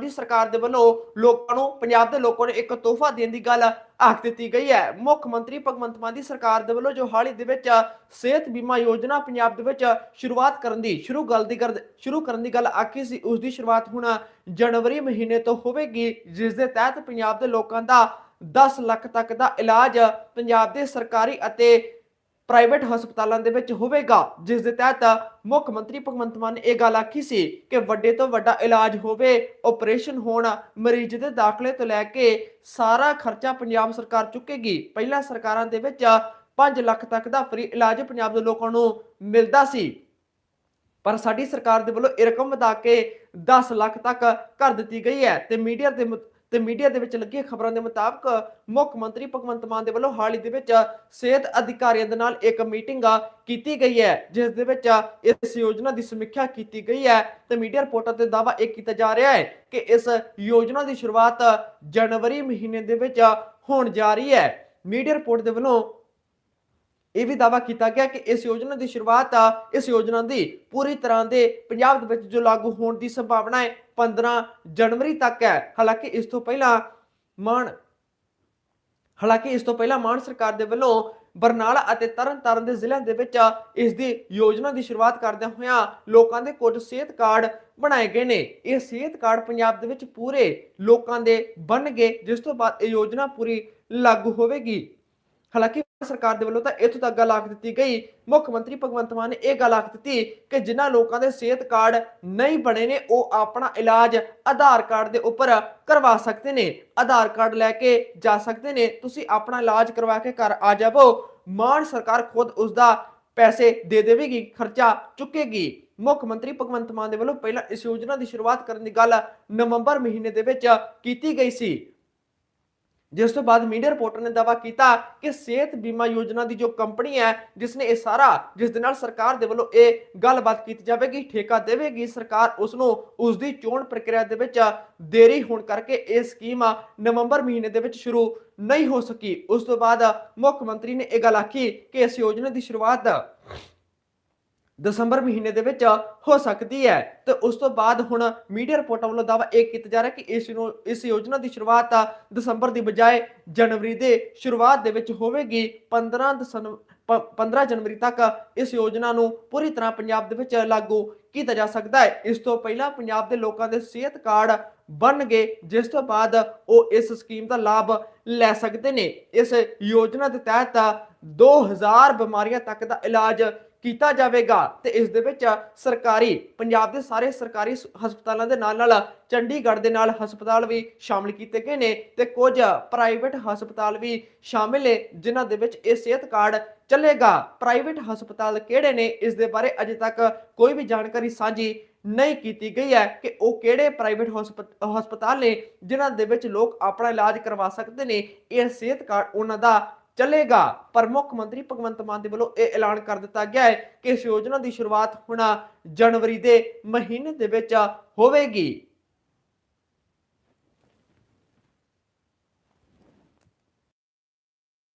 ਦੀ ਸਰਕਾਰ ਦੇ ਵੱਲੋਂ ਲੋਕਾਂ ਨੂੰ, ਪੰਜਾਬ ਦੇ ਲੋਕਾਂ ਨੂੰ ਇੱਕ ਤੋਹਫਾ ਦੇਣ ਦੀ ਗੱਲ ਆਖ ਦਿੱਤੀ ਗਈ ਹੈ। ਮੁੱਖ ਮੰਤਰੀ ਭਗਵੰਤ ਮਾਨ ਦੀ ਸਰਕਾਰ ਦੇ ਵੱਲੋਂ ਜੋ ਹਾਲ ਹੀ ਦੇ ਵਿੱਚ ਸਿਹਤ ਬੀਮਾ ਯੋਜਨਾ ਪੰਜਾਬ ਦੇ ਵਿੱਚ ਸ਼ੁਰੂਆਤ ਕਰਨ ਦੀ, ਸ਼ੁਰੂ ਗੱਲ ਦੀ ਕਰ, ਸ਼ੁਰੂ ਕਰਨ ਦੀ ਗੱਲ ਆਖੀ ਸੀ, ਉਸ ਦੀ ਸ਼ੁਰੂਆਤ ਹੁਣ ਜਨਵਰੀ ਮਹੀਨੇ ਤੋਂ ਹੋਵੇਗੀ, ਜਿਸ ਦੇ ਤਹਿਤ ਪੰਜਾਬ ਦੇ ਲੋਕਾਂ ਦਾ 10 ਲੱਖ ਤੱਕ ਦਾ ਇਲਾਜ ਪੰਜਾਬ ਦੇ ਸਰਕਾਰੀ ਅਤੇ ਪ੍ਰਾਈਵੇਟ ਹਸਪਤਾਲਾਂ ਦੇ ਵਿੱਚ ਹੋਵੇਗਾ, ਜਿਸ ਦੇ ਤਹਿਤ ਮੁੱਖ ਮੰਤਰੀ ਭਗਵੰਤ ਮਾਨ ਨੇ ਇਹ ਗੱਲ ਆਖੀ ਸੀ ਕਿ ਵੱਡੇ ਤੋਂ ਵੱਡਾ ਇਲਾਜ ਹੋਵੇ ਆਪਰੇਸ਼ਨ ਹੋਣ, ਮਰੀਜ਼ ਦੇ ਦਾਖਲੇ ਤੋਂ ਲੈ ਕੇ ਸਾਰਾ ਖਰਚਾ ਪੰਜਾਬ ਸਰਕਾਰ ਚੁੱਕੇਗੀ। ਪਹਿਲਾਂ ਸਰਕਾਰਾਂ ਦੇ ਵਿੱਚ 5 ਲੱਖ ਤੱਕ ਦਾ ਫ੍ਰੀ ਇਲਾਜ ਪੰਜਾਬ ਦੇ ਲੋਕਾਂ ਨੂੰ ਮਿਲਦਾ ਸੀ। ਪਰ ਸਾਡੀ ਸਰਕਾਰ ਦੇ ਵੱਲੋਂ ਇਹ ਰਕਮ ਵਧਾ ਕੇ 10 ਲੱਖ ਤੱਕ ਕਰ ਦਿੱਤੀ ਗਈ ਹੈ ਤੇ ਮੀਡੀਆ ਦੇ ਤੇ ਮੀਡੀਆ ਦੇ ਵਿੱਚ ਲੱਗੀਆਂ ਖਬਰਾਂ ਦੇ ਮੁਤਾਬਕ ਮੁੱਖ ਮੰਤਰੀ ਭਗਵੰਤ ਮਾਨ ਦੇ ਵੱਲੋਂ ਹਾਲ ਹੀ ਦੇ ਵਿੱਚ ਸਿਹਤ ਅਧਿਕਾਰੀਆਂ ਦੇ ਨਾਲ ਇੱਕ ਮੀਟਿੰਗ ਕੀਤੀ ਗਈ ਹੈ, ਜਿਸ ਦੇ ਵਿੱਚ ਇਸ ਯੋਜਨਾ ਦੀ ਸਮੀਖਿਆ ਕੀਤੀ ਗਈ ਹੈ ਤੇ ਮੀਡੀਆ ਰਿਪੋਰਟਾਂ ਤੇ ਦਾਅਵਾ ਇਹ ਕੀਤਾ ਜਾ ਰਿਹਾ ਹੈ ਕਿ ਇਸ ਯੋਜਨਾ ਦੀ ਸ਼ੁਰੂਆਤ ਜਨਵਰੀ ਮਹੀਨੇ ਦੇ ਵਿੱਚ ਹੋਣ ਜਾ ਰਹੀ ਹੈ। ਮੀਡੀਆ ਰਿਪੋਰਟ ਦੇ ਵੱਲੋਂ ਇਹ ਵੀ ਦਾਵਾ ਕੀਤਾ ਗਿਆ ਕਿ ਇਸ ਯੋਜਨਾ ਦੀ ਸ਼ੁਰੂਆਤ ਆ, ਇਸ ਯੋਜਨਾ ਦੀ ਪੂਰੀ ਤਰ੍ਹਾਂ ਦੇ ਪੰਜਾਬ ਦੇ ਵਿੱਚ ਜੋ ਲਾਗੂ ਹੋਣ ਦੀ ਸੰਭਾਵਨਾ ਹੈ 15 ਜਨਵਰੀ ਤੱਕ ਹੈ। ਹਾਲਾਂਕਿ ਇਸ ਤੋਂ ਪਹਿਲਾਂ ਮਾਨ, ਹਾਲਾਂਕਿ ਇਸ ਤੋਂ ਪਹਿਲਾਂ ਮਾਨ ਸਰਕਾਰ ਦੇ ਵੱਲੋਂ ਬਰਨਾਲਾ ਅਤੇ ਤਰਨਤਾਰਨ ਦੇ ਜ਼ਿਲ੍ਹਿਆਂ ਦੇ ਵਿੱਚ ਇਸ ਦੀ ਯੋਜਨਾ ਦੀ ਸ਼ੁਰੂਆਤ ਕਰਦਿਆਂ ਹੋਇਆਂ ਲੋਕਾਂ ਦੇ ਕੁਝ ਸਿਹਤ ਕਾਰਡ ਬਣਾਏ ਗਏ ਨੇ। ਇਹ ਸਿਹਤ ਕਾਰਡ ਪੰਜਾਬ ਦੇ ਵਿੱਚ ਪੂਰੇ ਲੋਕਾਂ ਦੇ ਬਣਨਗੇ, ਜਿਸ ਤੋਂ ਬਾਅਦ ਇਹ ਯੋਜਨਾ ਪੂਰੀ ਲਾਗੂ ਹੋਵੇਗੀ। ਹਾਲਾਂਕਿ ਸਰਕਾਰ ਦੇ ਵੱਲੋਂ ਤਾਂ ਇੱਥੋਂ ਤੱਕ ਗੱਲ ਆਖ ਦਿੱਤੀ ਗਈ, ਮੁੱਖ ਮੰਤਰੀ ਭਗਵੰਤ ਮਾਨ ਨੇ ਇਹ ਗੱਲ ਆਖ ਦਿੱਤੀ ਕਿ ਜਿਨ੍ਹਾਂ ਲੋਕਾਂ ਦੇ ਸਿਹਤ ਕਾਰਡ ਨਹੀਂ ਬਣੇ ਨੇ, ਉਹ ਆਪਣਾ ਇਲਾਜ ਆਧਾਰ ਕਾਰਡ ਦੇ ਉੱਪਰ ਕਰਵਾ ਸਕਦੇ ਨੇ, ਆਧਾਰ ਕਾਰਡ ਲੈ ਕੇ ਜਾ ਸਕਦੇ ਨੇ, ਤੁਸੀਂ ਆਪਣਾ ਇਲਾਜ ਕਰਵਾ ਕੇ ਘਰ ਆ ਜਾਵੋ, ਮਾਨ ਸਰਕਾਰ ਖੁਦ ਉਸ ਦਾ ਪੈਸੇ ਦੇ ਦੇਵੇਗੀ, ਖਰਚਾ ਚੁੱਕੇਗੀ। ਮੁੱਖ ਮੰਤਰੀ ਭਗਵੰਤ ਮਾਨ ਦੇ ਵੱਲੋਂ ਪਹਿਲਾਂ ਇਸ ਯੋਜਨਾ ਦੀ ਸ਼ੁਰੂਆਤ ਕਰਨ ਦੀ ਗੱਲ ਨਵੰਬਰ ਮਹੀਨੇ ਦੇ ਵਿੱਚ ਕੀਤੀ ਗਈ ਸੀ। ਜਿਸ ਤੋਂ ਬਾਅਦ ਮੀਡੀਆ ਰਿਪੋਰਟਰ ਨੇ ਦਾਅਵਾ ਕੀਤਾ ਕਿ ਸਿਹਤ ਬੀਮਾ ਯੋਜਨਾ ਦੀ ਜੋ ਕੰਪਨੀ ਹੈ, ਜਿਸ ਨੇ ਇਹ ਸਾਰਾ, ਜਿਸ ਦੇ ਨਾਲ ਸਰਕਾਰ ਦੇ ਵੱਲੋਂ ਇਹ ਗੱਲਬਾਤ ਕੀਤੀ ਜਾਵੇਗੀ, ਠੇਕਾ ਦੇਵੇਗੀ, ਸਰਕਾਰ ਉਸ ਨੂੰ ਉਸ ਦੀ ਚੋਣ ਪ੍ਰਕਿਰਿਆ ਦੇ ਵਿੱਚ ਦੇਰੀ ਹੋਣ ਕਰਕੇ ਇਹ ਸਕੀਮ ਨਵੰਬਰ ਮਹੀਨੇ ਦੇ ਵਿੱਚ ਸ਼ੁਰੂ ਨਹੀਂ ਹੋ ਸਕੀ। ਉਸ ਤੋਂ ਬਾਅਦ ਮੁੱਖ ਮੰਤਰੀ ਨੇ ਇਹ ਗੱਲ ਆਖੀ ਕਿ ਇਸ ਯੋਜਨਾ ਦੀ ਸ਼ੁਰੂਆਤ ਦਸੰਬਰ ਮਹੀਨੇ ਦੇ ਵਿੱਚ ਹੋ ਸਕਦੀ ਹੈ। ਤੇ ਉਸ ਤੋਂ ਬਾਅਦ ਹੁਣ ਮੀਡੀਆ ਰਿਪੋਰਟਾਂ ਵੱਲੋਂ ਦਾਅਵਾ ਇਹ ਕੀਤਾ ਜਾ ਰਿਹਾ ਕਿ ਇਸ ਨੂੰ, ਇਸ ਯੋਜਨਾ ਦੀ ਸ਼ੁਰੂਆਤ ਦਸੰਬਰ ਦੀ ਬਜਾਏ ਜਨਵਰੀ ਦੇ ਸ਼ੁਰੂਆਤ ਦੇ ਵਿੱਚ ਹੋਵੇਗੀ। 15 ਦਸੰਬ 15 ਜਨਵਰੀ ਤੱਕ ਇਸ ਯੋਜਨਾ ਨੂੰ ਪੂਰੀ ਤਰ੍ਹਾਂ ਪੰਜਾਬ ਦੇ ਵਿੱਚ ਲਾਗੂ ਕੀਤਾ ਜਾ ਸਕਦਾ ਹੈ। ਇਸ ਤੋਂ ਪਹਿਲਾਂ ਪੰਜਾਬ ਦੇ ਲੋਕਾਂ ਦੇ ਸਿਹਤ ਕਾਰਡ ਬਣਨਗੇ, ਜਿਸ ਤੋਂ ਬਾਅਦ ਉਹ ਇਸ ਸਕੀਮ ਦਾ ਲਾਭ ਲੈ ਸਕਦੇ ਨੇ। ਇਸ ਯੋਜਨਾ ਦੇ ਤਹਿਤ 2000 ਬਿਮਾਰੀਆਂ ਤੱਕ ਦਾ ਇਲਾਜ ਕੀਤਾ ਜਾਵੇਗਾ ਤੇ ਇਸ ਦੇ ਵਿੱਚ ਸਰਕਾਰੀ, ਪੰਜਾਬ ਦੇ ਸਾਰੇ ਸਰਕਾਰੀ ਹਸਪਤਾਲਾਂ ਦੇ ਨਾਲ ਨਾਲ ਚੰਡੀਗੜ੍ਹ ਦੇ ਨਾਲ ਹਸਪਤਾਲ ਵੀ ਸ਼ਾਮਲ ਕੀਤੇ ਗਏ ਨੇ ਤੇ ਕੁਝ ਪ੍ਰਾਈਵੇਟ ਹਸਪਤਾਲ ਵੀ ਸ਼ਾਮਿਲ ਨੇ, ਜਿਨ੍ਹਾਂ ਦੇ ਵਿੱਚ ਇਹ ਸਿਹਤ ਕਾਰਡ ਚੱਲੇਗਾ। ਪ੍ਰਾਈਵੇਟ ਹਸਪਤਾਲ ਕਿਹੜੇ ਨੇ? ਇਸ ਦੇ ਬਾਰੇ ਅਜੇ ਤੱਕ ਕੋਈ ਵੀ ਜਾਣਕਾਰੀ ਸਾਂਝੀ ਨਹੀਂ ਕੀਤੀ ਗਈ ਹੈ ਕਿ ਉਹ ਕਿਹੜੇ ਪ੍ਰਾਈਵੇਟ ਹਸਪਤਾਲ ਨੇ, ਜਿਨ੍ਹਾਂ ਦੇ ਵਿੱਚ ਲੋਕ ਆਪਣਾ ਇਲਾਜ ਕਰਵਾ ਸਕਦੇ ਨੇ। ਇਹ ਸਿਹਤ ਕਾਰਡ ਉਹਨਾਂ ਦਾ ਚੱਲੇਗਾ। ਪਰ ਮੁੱਖ ਮੰਤਰੀ ਭਗਵੰਤ ਮਾਨ ਦੇ ਵੱਲੋਂ ਇਹ ਐਲਾਨ ਕਰ ਦਿੱਤਾ ਗਿਆ ਹੈ ਕਿ ਇਸ ਯੋਜਨਾ ਦੀ ਸ਼ੁਰੂਆਤ ਹੁਣ ਜਨਵਰੀ ਦੇ ਮਹੀਨੇ ਦੇ ਵਿੱਚ ਹੋਵੇਗੀ।